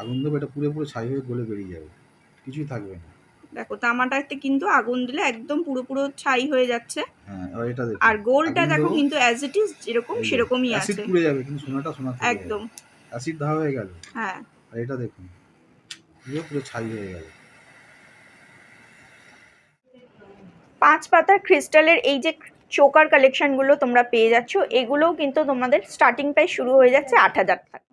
আগুন দেবো এটা পুরো পুরো ছাই হয়ে গলে বেরিয়ে যাবে। কিছুই থাকবে না। দেখো তামাটাতে কিন্তু আগুন দিলে একদম পুরো পুরো ছাই হয়ে যাচ্ছে। হ্যাঁ এবার এটা দেখো। আর গোলটা দেখো কিন্তু অ্যাজ ইট ইজ যেরকম সেরকমই অ্যাসিড আছে। পুড়ে যাবে কিন্তু সোনাটা সোনা একদম। অ্যাসিড দেওয়া হয়ে গেল। হ্যাঁ। আর এটা দেখুন পুরো পুরো ছাই হয়ে গেল। পাঁচ পাতার ক্রিস্টালের এই যে চোকার কালেকশনগুলো তোমরা পেয়ে যাচ্ছ এগুলোও কিন্তু তোমাদের স্টার্টিং প্রাইস শুরু হয়ে যাচ্ছে আট হাজার টাকা।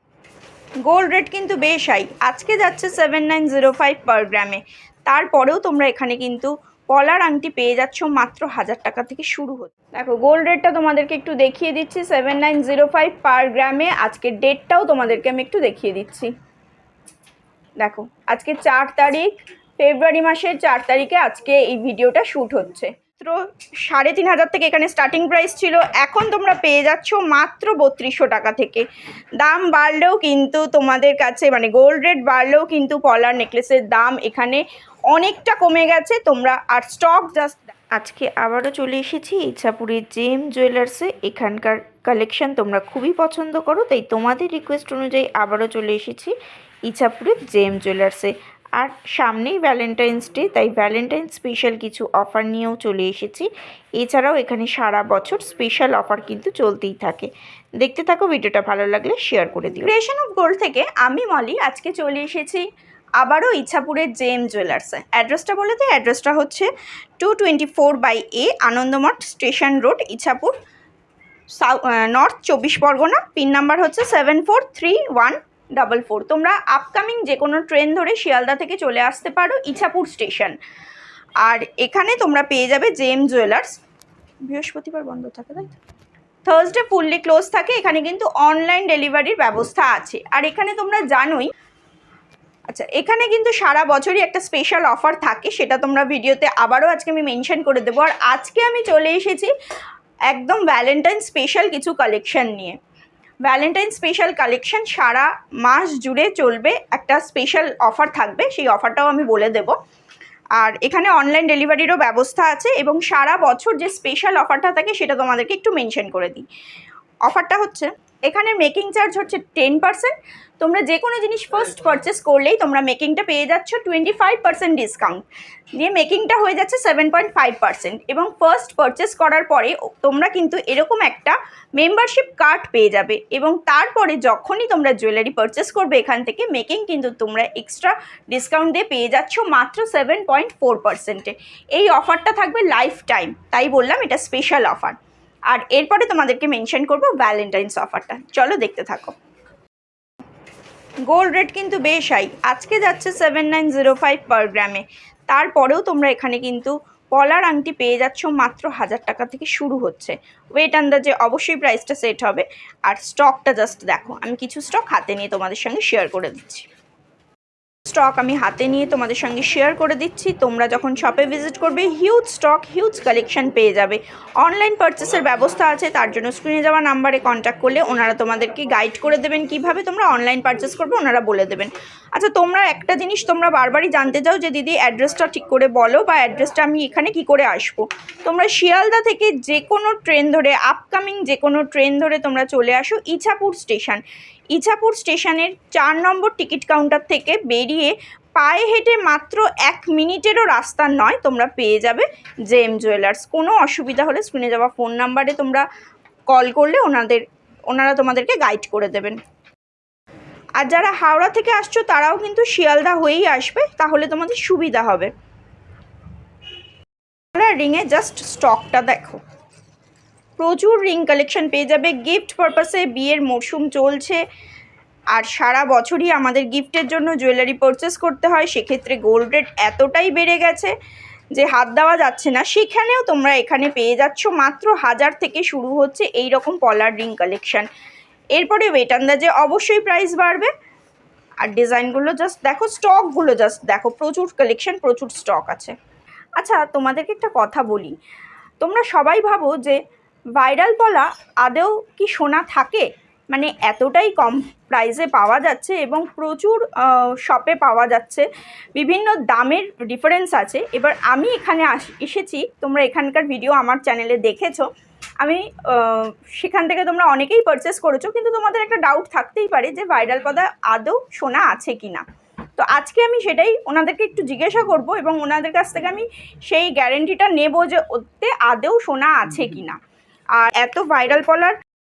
গোল্ড রেট কিন্তু বেশ হাই। আজকে যাচ্ছে seven nine zero five per গ্রামে তারপরেও তোমরা এখানে কিন্তু পলার আংটি পেয়ে যাচ্ছ মাত্র হাজার টাকা থেকে শুরু হচ্ছে। দেখো, গোল্ড রেটটা তোমাদেরকে একটু দেখিয়ে দিচ্ছি seven nine zero five per গ্রামে আজকের ডেটটাও তোমাদেরকে আমি একটু দেখিয়ে দিচ্ছি। দেখো, আজকে চার তারিখ, ফেব্রুয়ারি মাসের চার তারিখে আজকে এই ভিডিওটা শ্যুট হচ্ছে। মাত্র সাড়ে তিন হাজার থেকে এখানে স্টার্টিং প্রাইস ছিল। এখন তোমরা পেয়ে যাচ্ছ মাত্র বত্রিশশো টাকা থেকে। দাম বাড়লেও কিন্তু তোমাদের কাছে মানে গোল্ড রেট বাড়লেও কিন্তু পলার নেকলেসের দাম এখানে অনেকটা কমে গেছে। তোমরা আর স্টক জাস্ট আজকে আবারও চলে এসেছি ইচ্ছাপুরের জেম জুয়েলার্সে এখানকার কালেকশন তোমরা খুবই পছন্দ করো, তাই তোমাদের রিকোয়েস্ট অনুযায়ী আবারও চলে এসেছি ইচ্ছাপুরের জেম জুয়েলার্সে আর সামনেই ভ্যালেন্টাইন্স ডে তাই ভ্যালেন্টাইন স্পেশাল কিছু অফার নিয়েও চলে এসেছি। এছাড়াও এখানে সারা বছর স্পেশাল অফার কিন্তু চলতেই থাকে। দেখতে থাকো, ভিডিওটা ভালো লাগলে শেয়ার করে দিও। ক্রিয়েশন অফ গোল্ড থেকে আমি মলি আজকে চলে এসেছি আবারও ইচ্ছাপুরের জেম জুয়েলার্সে অ্যাড্রেসটা বলে দিই। অ্যাড্রেসটা হচ্ছে two twenty four by A Anandamath station road, Ichhapur, south north চব্বিশ পরগনা। পিন নাম্বার হচ্ছে seven four three one double four তোমরা আপকামিং যে কোনো ট্রেন ধরে শিয়ালদা থেকে চলে আসতে পারো, ইছাপুর স্টেশন আর এখানে তোমরা পেয়ে যাবে জেম জুয়েলার্স বৃহস্পতিবার বন্ধ থাকে, তাই থার্সডে ফুললি ক্লোজ থাকে, এখানে কিন্তু অনলাইন ডেলিভারির ব্যবস্থা আছে। আর এখানে তোমরা জানোই আচ্ছা এখানে কিন্তু সারা বছরই একটা স্পেশাল অফার থাকে, সেটা তোমরা ভিডিওতে আবারও আজকে আমি মেনশন করে দেবো। আর আজকে আমি চলে এসেছি একদম ভ্যালেন্টাইন স্পেশাল কিছু কালেকশন নিয়ে। ভ্যালেন্টাইন স্পেশাল কালেকশন সারা মাস জুড়ে চলবে, একটা স্পেশাল অফার থাকবে, সেই অফারটাও আমি বলে দেব। আর এখানে অনলাইন ডেলিভারিরও ব্যবস্থা আছে এবং সারা বছর যে স্পেশাল অফারটা থাকে সেটা তোমাদেরকে একটু মেনশন করে দিই। অফারটা হচ্ছে, এখানে মেকিং চার্জ হচ্ছে টেন পার্সেন্ট তোমরা যে কোনো জিনিস ফার্স্ট পারচেস করলেই তোমরা মেকিংটা পেয়ে যাচ্ছ টোয়েন্টি ফাইভ পার্সেন্ট ডিসকাউন্ট দিয়ে মেকিংটা হয়ে যাচ্ছে সেভেন পয়েন্ট ফাইভ পার্সেন্ট এবং ফার্স্ট পারচেস করার পরে তোমরা কিন্তু এরকম একটা মেম্বারশিপ কার্ড পেয়ে যাবে এবং তারপরে যখনই তোমরা জুয়েলারি পারচেস করবে এখান থেকে মেকিং কিন্তু তোমরা এক্সট্রা ডিসকাউন্ট দিয়ে পেয়ে যাচ্ছ মাত্র সেভেন পয়েন্ট ফোর পার্সেন্টে এই অফারটা থাকবে লাইফ টাইম তাই বললাম এটা স্পেশাল অফার আর এরপরে তোমাদেরকে মেনশন করব ভ্যালেন্টাইন্স অফারটা চলো দেখতে থাকো। গোল্ড রেট কিন্তু বেশ হাই আজকে যাচ্ছে seven nine zero five per গ্রামে তারপরেও তোমরা এখানে কিন্তু পলার আংটি পেয়ে যাচ্ছ মাত্র হাজার টাকা থেকে শুরু হচ্ছে। ওয়েট আন্দাজে অবশ্যই প্রাইসটা সেট হবে। আর স্টকটা জাস্ট দেখো। আমি কিছু স্টক হাতে নিয়ে তোমাদের সঙ্গে শেয়ার করে দিচ্ছি। স্টক আমি হাতে নিয়ে তোমাদের সঙ্গে শেয়ার করে দিচ্ছি। তোমরা যখন শপে ভিজিট করবে হিউজ স্টক হিউজ কালেকশন পেয়ে যাবে। অনলাইন পারচেসের ব্যবস্থা আছে, তার জন্য স্ক্রিনে যাওয়া নাম্বারে কন্ট্যাক্ট করলে ওনারা তোমাদেরকে গাইড করে দেবেন কীভাবে তোমরা অনলাইন পারচেস করবে, ওনারা বলে দেবেন। আচ্ছা তোমরা একটা জিনিস তোমরা বারবারই জানতে চাও যে দিদি অ্যাড্রেসটা ঠিক করে বলো বা অ্যাড্রেসটা আমি এখানে কি করে আসব? তোমরা শিয়ালদা থেকে যে কোনো ট্রেন ধরে আপকামিং যে কোনো ট্রেন ধরে তোমরা চলে আসো ইছাপুর স্টেশন ইছাপুর স্টেশনের চার নম্বর টিকিট কাউন্টার থেকে বেরিয়ে পায়ে হেঁটে মাত্র এক মিনিটেরও রাস্তা নয়, তোমরা পেয়ে যাবে জেম জুয়েলার্স। কোনো অসুবিধা হলে স্ক্রিনে যাওয়া ফোন নাম্বারে তোমরা কল করলে ওনাদের, ওনারা তোমাদেরকে গাইড করে দেবেন। আর যারা হাওড়া থেকে আসছো, তারাও কিন্তু শিয়ালদা হয়েই আসবে, তাহলে তোমাদের সুবিধা হবে। রিংয়ে জাস্ট স্টকটা দেখো। প্রচুর রিং কালেকশন পেয়ে যাবে। গিফট পারপাসে বিয়ের মরশুম চলছে। আর সারা বছরই আমাদের গিফটের জন্য জুয়েলারি পারচেস করতে হয়। সেক্ষেত্রে গোল্ড রেট এতটাই বেড়ে গেছে যে হাত দেওয়া যাচ্ছে না। সেখানেও তোমরা এখানে পেয়ে যাচ্ছ মাত্র হাজার থেকে শুরু হচ্ছে এই রকম পলার রিং কালেকশান এরপরে ওয়েট আন্দাজে অবশ্যই প্রাইস বাড়বে। আর ডিজাইনগুলো জাস্ট দেখো স্টকগুলো জাস্ট দেখো। প্রচুর কালেকশন প্রচুর স্টক আছে। আচ্ছা তোমাদেরকে একটা কথা বলি। তোমরা সবাই ভাবো যে ভাইরাল পলা আদেও কি সোনা থাকে? মানে এতটাই কম প্রাইসে পাওয়া যাচ্ছে এবং প্রচুর শপে পাওয়া যাচ্ছে। বিভিন্ন দামের ডিফারেন্স আছে। এবার আমি এখানে এসেছি। তোমরা এখানকার ভিডিও আমার চ্যানেলে দেখেছ। আমি সেখান থেকে তোমরা অনেকেই পারচেস করেছ, কিন্তু তোমাদের একটা ডাউট থাকতেই পারে যে ভাইরাল পদা আদৌ সোনা আছে কি না তো আজকে আমি সেটাই ওনাদেরকে একটু জিজ্ঞাসা করব এবং ওনাদের কাছ থেকে আমি সেই গ্যারেন্টিটা নেব যে ওতে আদৌ সোনা আছে কি না আর এত ভাইরাল পলার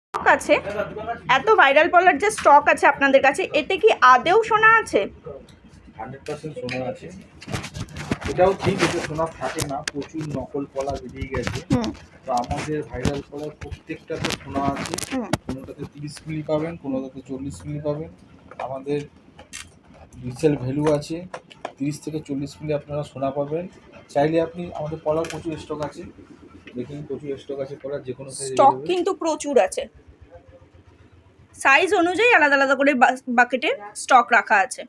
স্টক আছে এত ভাইরাল পলার যে স্টক আছে আপনাদের কাছে এতে কি আদেও সোনা আছে? হান্ড্রেড পার্সেন্ট সোনা আছে। এটাও ঠিক এতে সোনা থাকে না প্রচুর নকল কলা বেরিয়ে গেছে। তো আমাদের ভাইরাল কলার প্রত্যেকটাতে সোনা আছে। কোনোটাতে তিরিশ মিলি পাবেন কোনোটাতে চল্লিশ মিলি পাবেন। আমাদের রিসেল ভ্যালু আছে তিরিশ থেকে চল্লিশ মিলি আপনারা সোনা পাবেন। চাইলে আপনি আমাদের পলার প্রচুর স্টক আছে। দেখুন প্রচুর স্টক আছে যে কোনো স্টক কিন্তু প্রচুর আছে। সাইজ অনুযায়ী আলাদা আলাদা করে বাকেটে স্টক রাখা আছে।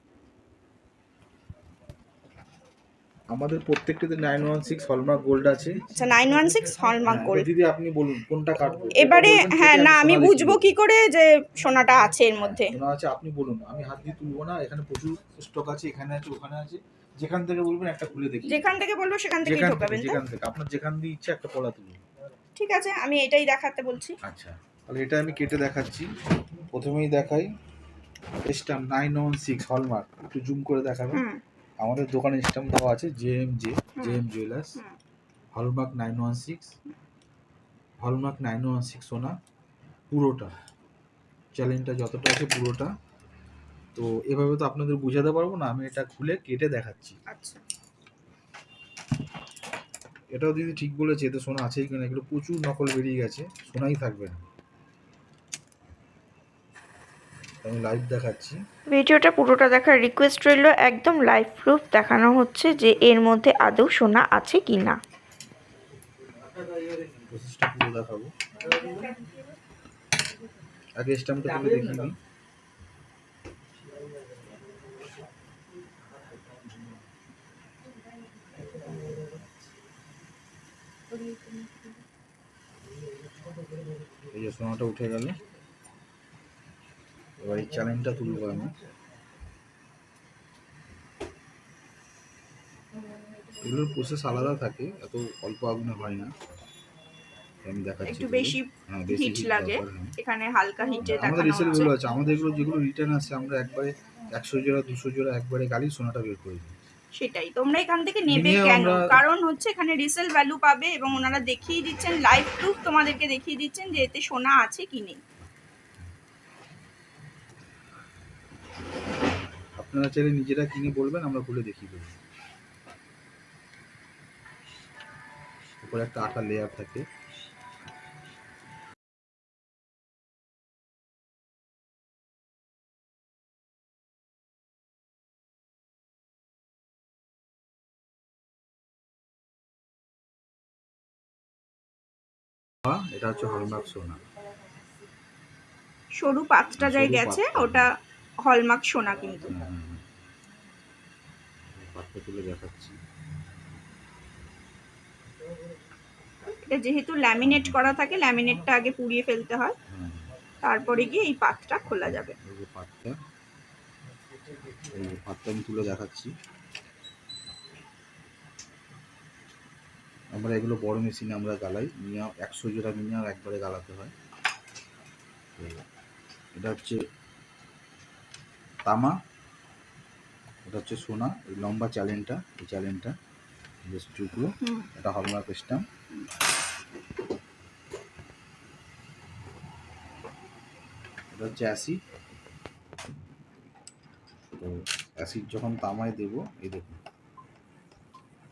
আমাদের প্রত্যেকটাতে nine one six hallmark gold আছে। আচ্ছা nine one six hallmark gold দিদি আপনি বলুন কোনটা কাটবো এবারে হ্যাঁ না আমি বুঝব কি করে যে সোনাটা আছে এর মধ্যে। সোনা আছে আপনি বলুন আমি হাত দিয়ে তুলবো না এখানে প্রচুর স্টক আছে এখানে আছে ওখানে আছে। যেখান থেকে বলবেন একটা খুলে দেখি। যেখান থেকে বলব সেখান থেকেই যেখান ঢোকাবেন থেকে তো যেখান থেকে। আপনার যেখান দিয়ে ইচ্ছে একটা পলা তুলুন। ঠিক আছে আমি এটাই দেখাতে বলছি। আচ্ছা তাহলে এটা আমি কেটে দেখাচ্ছি। প্রথমেই দেখাই। Stamp nine one six hallmark একটু জুম করে দেখাবেন। হুম। আমাদের দোকানে স্টাম্প দেওয়া আছে J M J J M jewellers হুম। Hallmark nine one six hallmark nine one six সোনা। পুরোটা। চ্যালেঞ্জটা যতটা আছে পুরোটা। তো এভাবে তো আপনাদের বোঝাতে পারব না আমি এটা খুলে কেটে দেখাচ্ছি। আচ্ছা। এটাও দিদি ঠিক বলেছে এতে সোনা আছেই কিনা এগুলো প্রচুর নকল বেরিয়ে গেছে সোনাই থাকবে না। আমি লাইভ দেখাচ্ছি। ভিডিওটা পুরোটা দেখার রিকোয়েস্ট রইল একদম লাইভ প্রুফ দেখানো হচ্ছে যে এর মধ্যে আদৌ সোনা আছে কি না দেখাবো আগে স্ট্যাম্পটা তুলে দেখিয়ে যে সোনাটা উঠে গেল। এবার এই চ্যালেঞ্জটা তুলবো আমি। এগুলোর প্রসেস আলাদা থাকে এত অল্প আগুনে হয় না। আমি দেখাচ্ছি একটু বেশি হ্যাঁ, বেশি হিট লাগে। হ্যাঁ। এখানে হালকা হিটে আমাদের আছে। আমাদের এগুলো যেগুলো রিটার্ন আছে আমরা একবারে একশো জোড়া দুশো জোড়া একবারে গালি সোনাটা বের করে দিই। সেটাই। তোমরা এখান থেকে নেবে কেন? কারণ হচ্ছে এখানে রিসেল ভ্যালু পাবে এবং ওনারা দেখিয়ে দিচ্ছেন লাইভ প্রুফ তোমাদেরকে দেখিয়ে দিচ্ছেন যে এতে সোনা আছে কি নেই। আপনারা চাইলে নিজেরা কিনে বলবেন আমরা খুলে দেখিয়ে দেবো। উপরে একটা আঠা লেয়ার থাকে। এটা হচ্ছে হলমার্ক সোনা। সরু পাঁচটা সরু যায় গেছে ওটা হলমার্ক সোনা কিন্তু। পাত্র তুলে দেখাচ্ছি। এটা যেহেতু ল্যামিনেট করা থাকে ল্যামিনেটটা আগে পুড়িয়ে ফেলতে হয়। তারপরে গিয়ে এই পাতটা খোলা যাবে। এই পাতটা এই পাতটা আমি তুলে দেখাচ্ছি। আমরা এগুলো বড় মেশিনে আমরা গালাই মিনিমাম একশো জোড়া মিনিমাম একবারে গালাতে হয়। তো এটা হচ্ছে তামা এটা হচ্ছে সোনা এই লম্বা চ্যালেনটা এই চ্যালেনটা বেশ টুকরো এটা হলমার্ক স্ট্যাম্প এটা হচ্ছে অ্যাসিড। তো অ্যাসিড যখন তামায় দেবো এই দেখুন।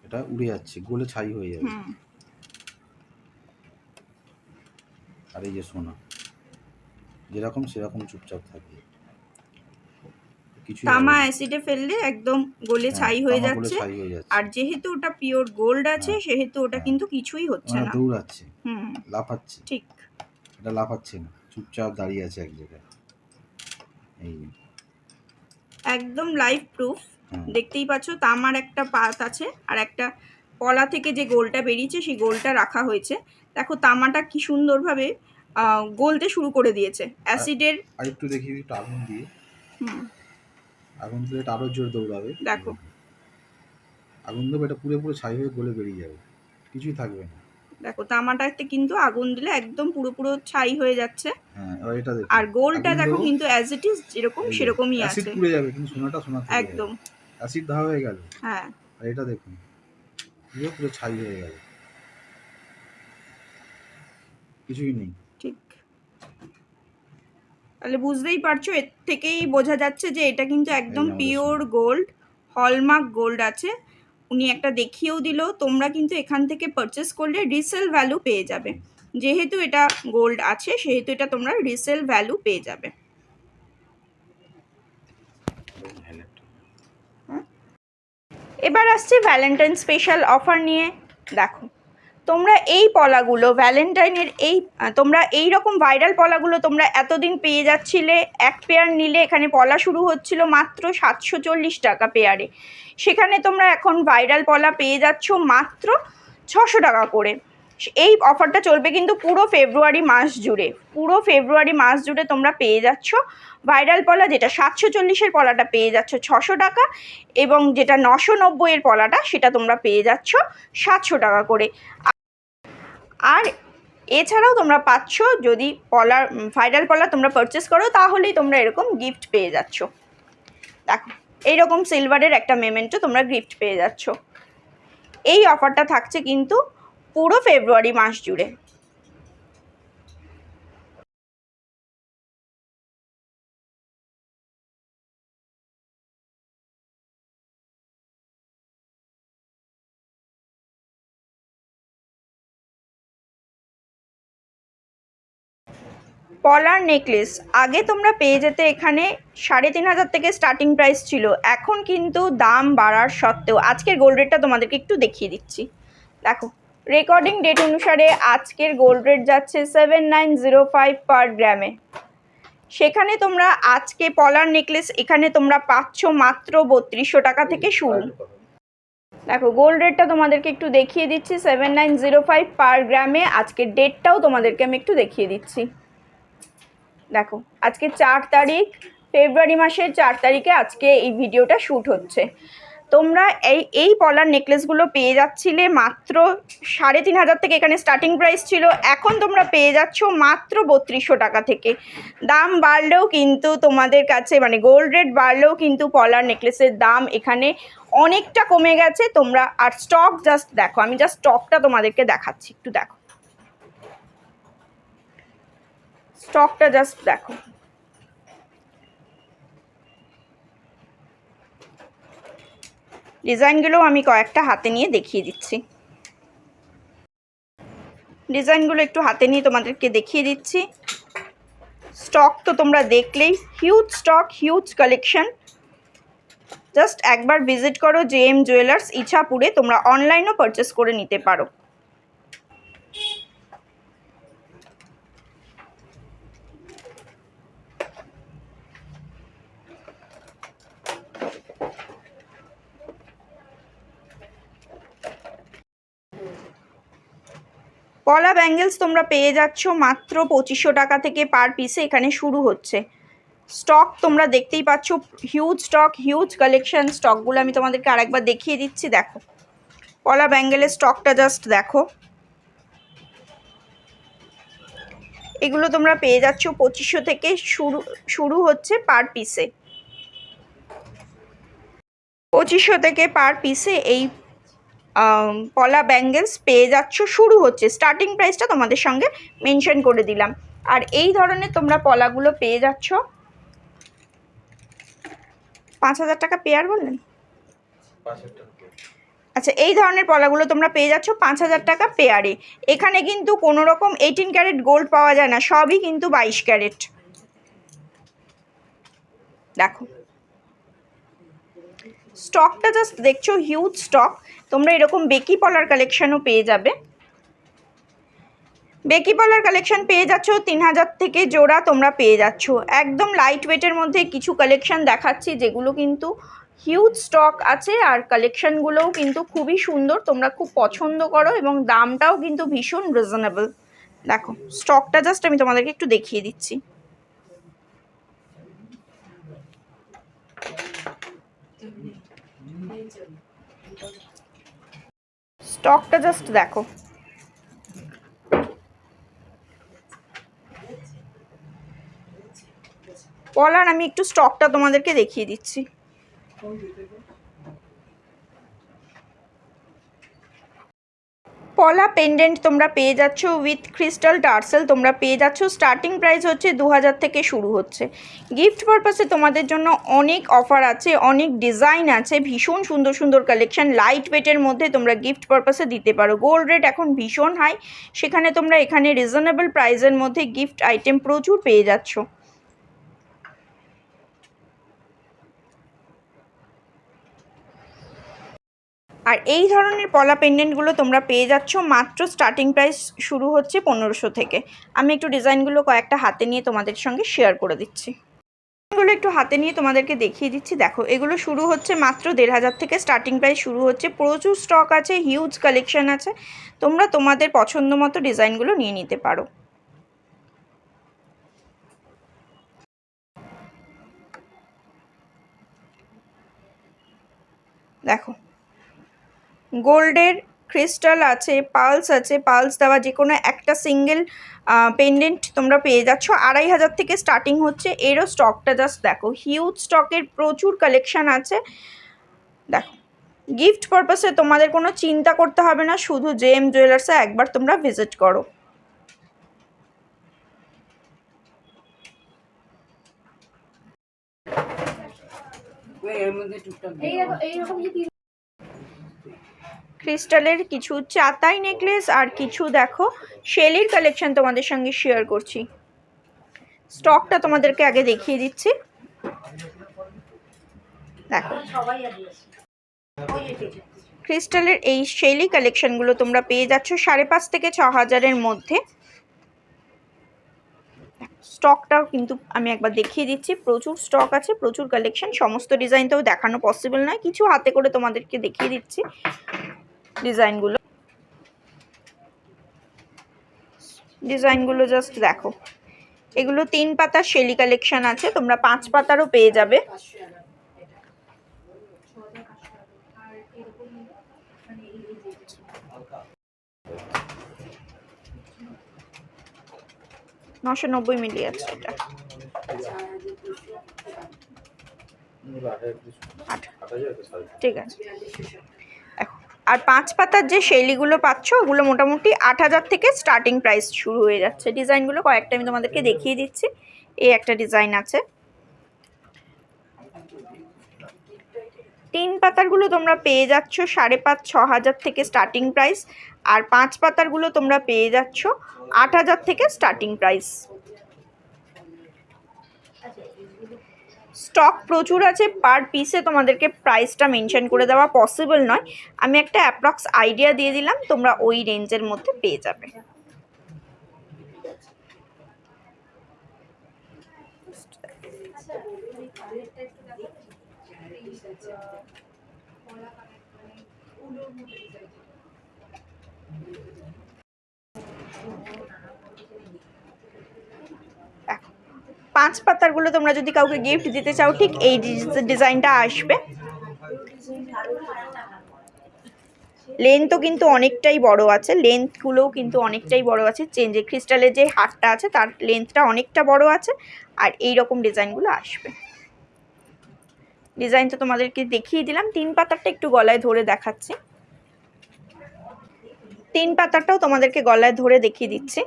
এটা উড়ে যাচ্ছে গোলে ছাই হয়ে যাবে। আর এই যে সোনা যেরকম সেরকম চুপচাপ থাকবে তামা অ্যাসিডে ফেললে একদম গলে ছাই হয়ে যাচ্ছে। ছাই হয়ে যাচ্ছে। আর যেহেতু ওটা পিওর গোল্ড আছে হ্যাঁ। সেহেতু ওটা কিন্তু কিছুই হচ্ছে মানে না। দৌড়াচ্ছে হুম। লাফাচ্ছে। ঠিক। এটা লাফাচ্ছে না চুপচাপ দাঁড়িয়ে আছে এক জায়গায়। এই একদম লাইভ প্রুফ। দেখতেই পাচ্ছ তামার একটা পাত আছে আর একটা কলা থেকে যে গোলটা বেরিয়েছে সেই গোলটা রাখা হয়েছে। দেখো তামাটা কি সুন্দরভাবে গলতে শুরু করে দিয়েছে। অ্যাসিডের আর একটু দেখি একটু আগুন দিয়ে। হুম। আগুন দিলে এটা আরও জোরে দৌড়াবে। দেখো। আগুন দেবে এটা পুরো পুরো ছাই হয়ে গলে বেরিয়ে যাবে। কিছুই থাকবে না। দেখো তামাটাতে কিন্তু আগুন দিলে একদম পুরো পুরো ছাই হয়ে যাচ্ছে। হ্যাঁ এটা দেখুন আর গোলটা দেখো কিন্তু অ্যাজ ইট ইজ যেরকম সেরকমই অ্যাসিড আছে। পুড়ে যাবে কিন্তু সোনাটা সোনা একদম। অ্যাসিড দেওয়া হয়ে গেল। হ্যাঁ। আর এটা দেখুন পুরো পুরো ছাই হয়ে গেল। কিছুই নেই। ঠিক। তাহলে বুঝতেই পারছ এর থেকেই বোঝা যাচ্ছে যে এটা কিন্তু একদম পিওর গোল্ড হলমার্ক গোল্ড আছে। উনি একটা দেখিয়েও দিল তোমরা কিন্তু এখান থেকে পারচেস করলে রিসেল ভ্যালু পেয়ে যাবে। যেহেতু এটা গোল্ড আছে সেহেতু এটা তোমরা রিসেল ভ্যালু পেয়ে যাবে। এবার আসছে ভ্যালেন্টাইন স্পেশাল অফার নিয়ে। দেখো, তোমরা এই পলাগুলো ভ্যালেন্টাইনের এই তোমরা এই রকম ভাইরাল পলাগুলো তোমরা এতদিন পেয়ে যাচ্ছিলে, এক পেয়ার নিলে এখানে পলা শুরু হচ্ছিল মাত্র সাতশো চল্লিশ টাকা পেয়ারে সেখানে তোমরা এখন ভাইরাল পলা পেয়ে যাচ্ছ মাত্র ছশো টাকা করে। এই অফারটা চলবে কিন্তু পুরো ফেব্রুয়ারি মাস জুড়ে। পুরো ফেব্রুয়ারি মাস জুড়ে তোমরা পেয়ে যাচ্ছ ভাইরাল পলা যেটা সাতশো চল্লিশের পলাটা পেয়ে যাচ্ছ ছশো টাকা এবং যেটা নশো নব্বইয়ের পলাটা সেটা তোমরা পেয়ে যাচ্ছ সাতশো টাকা করে। আর এছাড়াও তোমরা পাচ্ছ যদি পলার ভাইরাল পলা তোমরা পারচেস করো তাহলেই তোমরা এরকম গিফট পেয়ে যাচ্ছ। দেখো, এইরকম সিলভারের একটা মেমেন্টও তোমরা গিফট পেয়ে যাচ্ছ। এই অফারটা থাকছে কিন্তু পুরো ফেব্রুয়ারি মাস জুড়ে। পলার নেকলেস, আগে তোমরা পেয়ে যেতে এখানে সাড়ে তিন হাজার থেকে স্টার্টিং প্রাইস ছিল। এখন কিন্তু দাম বাড়ার সত্ত্বেও আজকের গোল্ড রেটটা তোমাদেরকে একটু দেখিয়ে দিচ্ছি। দেখো রেকর্ডিং ডেট অনুসারে আজকের গোল্ড রেট যাচ্ছে seven nine zero five per গ্রামে সেখানে তোমরা আজকে পলার নেকলেস এখানে তোমরা পাচ্ছ মাত্র বত্রিশশো টাকা থেকে শুরু। দেখো গোল্ড রেটটা তোমাদেরকে একটু দেখিয়ে দিচ্ছি seven nine zero five per গ্রামে আজকের ডেটটাও তোমাদেরকে আমি একটু দেখিয়ে দিচ্ছি। দেখো, আজকে চার তারিখ, ফেব্রুয়ারি মাসের চার তারিখে আজকে এই ভিডিওটা শ্যুট হচ্ছে। তোমরা এই এই পলার নেকলেসগুলো পেয়ে যাচ্ছিলে মাত্র সাড়ে তিন হাজার থেকে এখানে স্টার্টিং প্রাইস ছিল। এখন তোমরা পেয়ে যাচ্ছ মাত্র বত্রিশশো টাকা থেকে। দাম বাড়লেও কিন্তু তোমাদের কাছে মানে গোল্ড রেট বাড়লেও কিন্তু পলার নেকলেসের দাম এখানে অনেকটা কমে গেছে। তোমরা আর স্টক জাস্ট দেখো, আমি জাস্ট স্টকটা তোমাদেরকে দেখাচ্ছি, একটু দেখো। স্টকটা জাস্ট দেখো। ডিজাইনগুলো আমি কয়েকটা হাতে নিয়ে দেখিয়ে দিচ্ছি। ডিজাইনগুলো একটু হাতে নিয়ে তোমাদেরকে দেখিয়ে দিচ্ছি। স্টক তো তোমরা দেখলেই huge stock huge collection just একবার ভিজিট করো জে এম জুয়েলার্স ইছাপুরে তোমরা অনলাইনও পারচেস করে নিতে পারো। পলা ব্যাঙ্গেলস তোমরা পেয়ে যাচ্ছ মাত্র পঁচিশশো টাকা থেকে পার পিসে এখানে শুরু হচ্ছে। স্টক তোমরা দেখতেই পাচ্ছ হিউজ স্টক হিউজ কালেকশন স্টকগুলো আমি তোমাদেরকে আরেকবার দেখিয়ে দিচ্ছি, দেখো। পলা ব্যাঙ্গেলের স্টকটা জাস্ট দেখো। এগুলো তোমরা পেয়ে যাচ্ছ পঁচিশশো থেকে শুরু শুরু হচ্ছে পার পিসে পঁচিশশো থেকে পার পিসে এই পলা ব্যাঙ্গেলস পেয়ে যাচ্ছ শুরু হচ্ছে। স্টার্টিং প্রাইসটা তোমাদের সঙ্গে মেনশন করে দিলাম। আর এই ধরনের তোমরা পলাগুলো পেয়ে যাচ্ছ। পাঁচ হাজার টাকা পেয়ার বললেন? আচ্ছা এই ধরনের পলাগুলো তোমরা পেয়ে যাচ্ছ পাঁচ হাজার টাকা পেয়ারে এখানে কিন্তু কোনো রকম এইটিন ক্যারেট গোল্ড পাওয়া যায় না সবই কিন্তু বাইশ ক্যারেট দেখো। স্টকটা জাস্ট দেখছ হিউজ স্টক তোমরা এরকম বেকি পলার কালেকশানও পেয়ে যাবে। বেকি পলার কালেকশন পেয়ে যাচ্ছ, তিন হাজার থেকে জোড়া তোমরা পেয়ে যাচ্ছ। একদম লাইট ওয়েটের মধ্যে কিছু কালেকশান দেখাচ্ছি, যেগুলো কিন্তু হিউজ স্টক আছে, আর কালেকশানগুলোও কিন্তু খুবই সুন্দর। তোমরা খুব পছন্দ করো এবং দামটাও কিন্তু ভীষণ রিজনেবল দেখো স্টকটা জাস্ট আমি তোমাদেরকে একটু দেখিয়ে দিচ্ছি। স্টকটা জাস্ট দেখো। পলার আমি একটু স্টকটা তোমাদেরকে দেখিয়ে দিচ্ছি। পলা পেন্ডেন্ট তোমরা পেয়ে যাচ্ছ উইথ ক্রিস্টাল টার্সেল তোমরা পেয়ে যাচ্ছ। স্টার্টিং প্রাইস হচ্ছে দু হাজার থেকে শুরু হচ্ছে। গিফট পারপাসে তোমাদের জন্য অনেক অফার আছে, অনেক ডিজাইন আছে, ভীষণ সুন্দর সুন্দর কালেকশন লাইট ওয়েটের মধ্যে তোমরা গিফট পারপাসে দিতে পারো। গোল্ড রেট এখন ভীষণ হাই সেখানে তোমরা এখানে রিজনেবল প্রাইসের মধ্যে গিফট আইটেম প্রচুর পেয়ে যাচ্ছ। আর এই ধরনের পলা পেন্ডেন্টগুলো তোমরা পেয়ে যাচ্ছ, মাত্র স্টার্টিং প্রাইস শুরু হচ্ছে পনেরোশো থেকে। আমি একটু ডিজাইনগুলো কয়েকটা হাতে নিয়ে তোমাদের সঙ্গে শেয়ার করে দিচ্ছি। এগুলো একটু হাতে নিয়ে তোমাদেরকে দেখিয়ে দিচ্ছি। দেখো, এগুলো শুরু হচ্ছে মাত্র দেড় হাজার থেকে স্টার্টিং প্রাইস শুরু হচ্ছে। প্রচুর স্টক আছে হিউজ কালেকশন আছে। তোমরা তোমাদের পছন্দ মতো ডিজাইনগুলো নিয়ে নিতে পারো। দেখো গোল্ডের ক্রিস্টাল আছে, পালস আছে, পালস দেওয়া যে কোনো একটা সিঙ্গেল পেন্ডেন্ট তোমরা পেয়ে যাচ্ছ। আড়াই হাজার থেকে স্টার্টিং হচ্ছে, এরও স্টকটা জাস্ট দেখো। হিউজ স্টকের প্রচুর কালেকশান আছে। দেখো, গিফট পারপাসে তোমাদের কোনো চিন্তা করতে হবে না, শুধু জেএম জুয়েলার্সে একবার তোমরা ভিজিট করো। মধ্যে টুকটাক ক্রিস্টালের কিছু চাতাই নেকলেস আর কিছু, দেখো, শেলির কালেকশন তোমাদের সঙ্গে শেয়ার করছি। স্টকটা তোমাদেরকে আগে দেখিয়ে দিচ্ছি। দেখো। ক্রিস্টালের এই শেলি কালেকশনগুলো তোমরা পেয়ে যাচ্ছ সাড়ে পাঁচ থেকে ছ হাজারের মধ্যে। স্টকটাও কিন্তু আমি একবার দেখিয়ে দিচ্ছি। প্রচুর স্টক আছে, প্রচুর কালেকশন সমস্ত ডিজাইন তো দেখানো পসিবল নয়। কিছু হাতে করে তোমাদেরকে দেখিয়ে দিচ্ছি। ডিজাইনগুলো। ডিজাইনগুলো জাস্ট দেখো। এগুলো তিন পাতার শেলি কালেকশন আছে, তোমরা পাঁচ পাতারও পেয়ে যাবে। নশো নব্বই মিলি আছে এটা। ঠিক আছে। আর পাঁচ পাতার যে শৈলীগুলো পাচ্ছ, ওগুলো মোটামুটি আট হাজার থেকে স্টার্টিং প্রাইস শুরু হয়ে যাচ্ছে। ডিজাইনগুলো কয়েকটা আমি তোমাদেরকে দেখিয়ে দিচ্ছি। এই একটা ডিজাইন আছে। তিন পাতারগুলো তোমরা পেয়ে যাচ্ছ সাড়ে পাঁচ, ছ হাজার থেকে স্টার্টিং প্রাইস আর পাঁচ পাতারগুলো তোমরা পেয়ে যাচ্ছ আট হাজার থেকে স্টার্টিং প্রাইস স্টক প্রচুর আছে, পার পিসে তোমাদেরকে প্রাইসটা মেনশন করে দেওয়া পসিবল নয়। আমি একটা অ্যাপ্রক্স আইডিয়া দিয়ে দিলাম, তোমরা ওই রেঞ্জের মধ্যে পেয়ে যাবে। দেখো পাঁচ পাতারগুলো তোমরা যদি কাউকে গিফট দিতে চাও, ঠিক এই ডিজাইনটা আসবে। লেন্থও কিন্তু অনেকটাই বড় আছে লেন্থগুলোও কিন্তু অনেকটাই বড় আছে। চেঞ্জে ক্রিস্টালের যে হারটা আছে, তার লেন্থটা অনেকটা বড় আছে, আর এই রকম ডিজাইনগুলো আসবে। ডিজাইন তো তোমাদেরকে দেখিয়ে দিলাম, তিন পাতারটা একটু গলায় ধরে দেখাচ্ছি। তিন পাতারটাও তোমাদেরকে গলায় ধরে দেখিয়ে দিচ্ছি।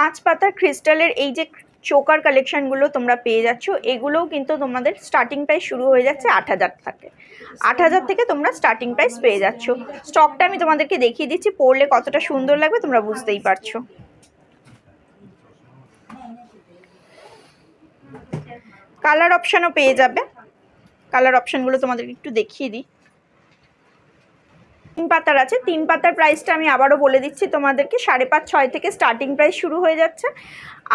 পাঁচ পাতার ক্রিস্টালের এই যে চোকার কালেকশনগুলো তোমরা পেয়ে যাচ্ছ, এগুলোও কিন্তু তোমাদের স্টার্টিং প্রাইস শুরু হয়ে যাচ্ছে আট হাজার থেকে। আট হাজার থেকে তোমরা স্টার্টিং প্রাইস পেয়ে যাচ্ছ। স্টকটা আমি তোমাদেরকে দেখিয়ে দিচ্ছি, পরলে কতটা সুন্দর লাগবে তোমরা বুঝতেই পারছ। কালার অপশানও পেয়ে যাবে। কালার অপশানগুলো তোমাদেরকে একটু দেখিয়ে দিই। তিন পাতার আছে। তিন পাতার প্রাইসটা আমি আবারও বলে দিচ্ছি তোমাদেরকে। সাড়ে পাঁচ, ছয় থেকে স্টার্টিং প্রাইস শুরু হয়ে যাচ্ছে।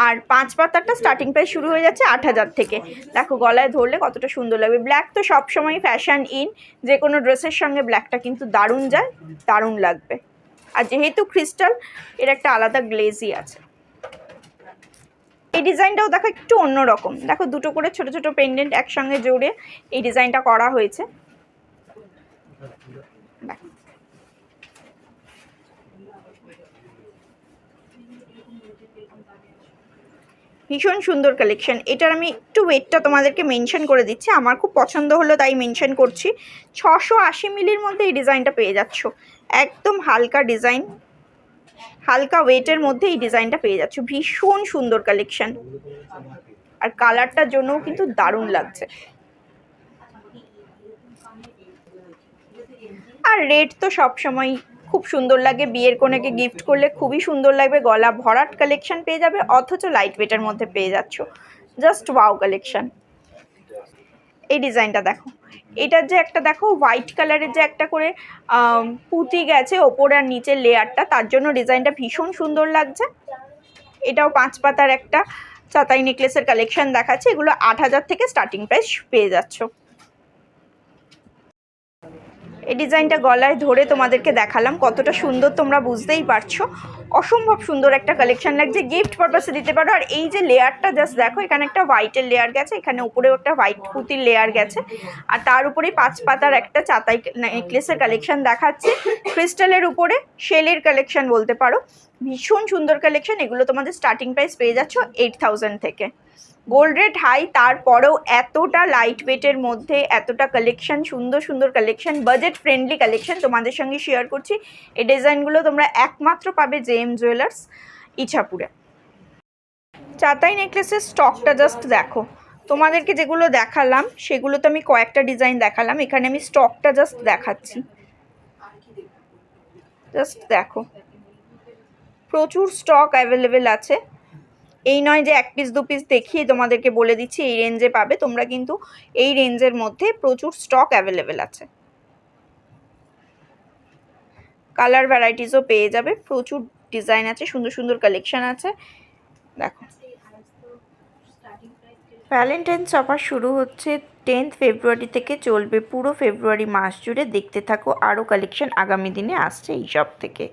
আর পাঁচ পাতারটা স্টার্টিং প্রাইস শুরু হয়ে যাচ্ছে আট হাজার থেকে। দেখো গলায় ধরলে কতটা সুন্দর লাগবে। ব্ল্যাক তো সবসময় ফ্যাশন ইন যে কোনো ড্রেসের সঙ্গে ব্ল্যাকটা কিন্তু দারুণ যায়, দারুণ লাগবে। আর যেহেতু ক্রিস্টাল এর একটা আলাদা গ্লেজই আছে। এই ডিজাইনটাও দেখো একটু অন্যরকম। দেখো দুটো করে ছোট ছোট পেন্ডেন্ট একসঙ্গে জোড়ে এই ডিজাইনটা করা হয়েছে। ভীষণ সুন্দর কালেকশান এটার আমি একটু ওয়েটটা তোমাদেরকে মেনশন করে দিচ্ছি। আমার খুব পছন্দ হলো, তাই মেনশন করছি। ছশো আশি মিলির মধ্যে এই ডিজাইনটা পেয়ে যাচ্ছ। একদম হালকা ডিজাইন হালকা ওয়েটের মধ্যে এই ডিজাইনটা পেয়ে যাচ্ছ। ভীষণ সুন্দর কালেকশান আর কালারটার জন্যও কিন্তু দারুণ লাগছে। আর রেট তো সবসময় খুব সুন্দর লাগে। বিয়ের কোনেকে গিফট করলে খুবই সুন্দর লাগবে। গলা ভরাট কালেকশন পেয়ে যাবে, অথচ লাইট ওয়েটের মধ্যে পেয়ে যাচ্ছ। জাস্ট ওয়াও কালেকশন এই ডিজাইনটা দেখো। এটার যে একটা দেখো হোয়াইট কালারের যে একটা করে পুঁতি গেছে ওপর আর নিচের লেয়ারটা তার জন্য ডিজাইনটা ভীষণ সুন্দর লাগছে। এটাও পাঁচ পাতার একটা চাতাই নেকলেসের কালেকশন দেখাচ্ছে। এগুলো আট হাজার থেকে স্টার্টিং প্রাইস পেয়ে যাচ্ছ। এই ডিজাইনটা গলায় ধরে তোমাদেরকে দেখালাম, কতটা সুন্দর তোমরা বুঝতেই পারছ। অসম্ভব সুন্দর একটা কালেকশন লাগছে গিফট পারপাসে দিতে পারো। আর এই যে লেয়ারটা জাস্ট দেখো, এখানে একটা হোয়াইটের লেয়ার গেছে, এখানে উপরেও একটা হোয়াইট পুঁতির লেয়ার গেছে। আর তার উপরেই পাঁচ পাতার একটা চাতাই নেকলেসের কালেকশন দেখাচ্ছে। ক্রিস্টালের উপরে শেলের কালেকশন বলতে পারো। ভীষণ সুন্দর কালেকশন এগুলো তোমাদের স্টার্টিং প্রাইস পেয়ে যাচ্ছ এইট থাউজেন্ড থেকে। গোল্ড রেট হাই তারপরেও এতটা লাইট ওয়েটের মধ্যে এতটা কালেকশন সুন্দর সুন্দর কালেকশন বাজেট ফ্রেন্ডলি কালেকশন তোমাদের সঙ্গে শেয়ার করছি। এই ডিজাইনগুলো তোমরা একমাত্র পাবে জে এম জুয়েলার্স ইছাপুরে। চাতাই নেকলেসের স্টকটা জাস্ট দেখো। তোমাদেরকে যেগুলো দেখালাম সেগুলো তো আমি কয়েকটা ডিজাইন দেখালাম। এখানে আমি স্টকটা জাস্ট দেখাচ্ছি। জাস্ট দেখো। প্রচুর স্টক অ্যাভেলেবেল আছে। এই নয় যে এক পিস দু পিস দেখিয়ে তোমাদেরকে বলে দিচ্ছি, এই রেঞ্জে পাবে। তোমরা কিন্তু এই রেঞ্জের মধ্যে প্রচুর স্টক অ্যাভেলেবেল আছে। কালার ভ্যারাইটিসও পেয়ে যাবে। প্রচুর ডিজাইন আছে, সুন্দর সুন্দর কালেকশান আছে। দেখো। ভ্যালেন্টাইন্স অফার শুরু হচ্ছে টেন্থ ফেব্রুয়ারি থেকে চলবে। পুরো ফেব্রুয়ারি মাস জুড়ে দেখতে থাকো আরও কালেকশন আগামী দিনে আসছে এই সব থেকে।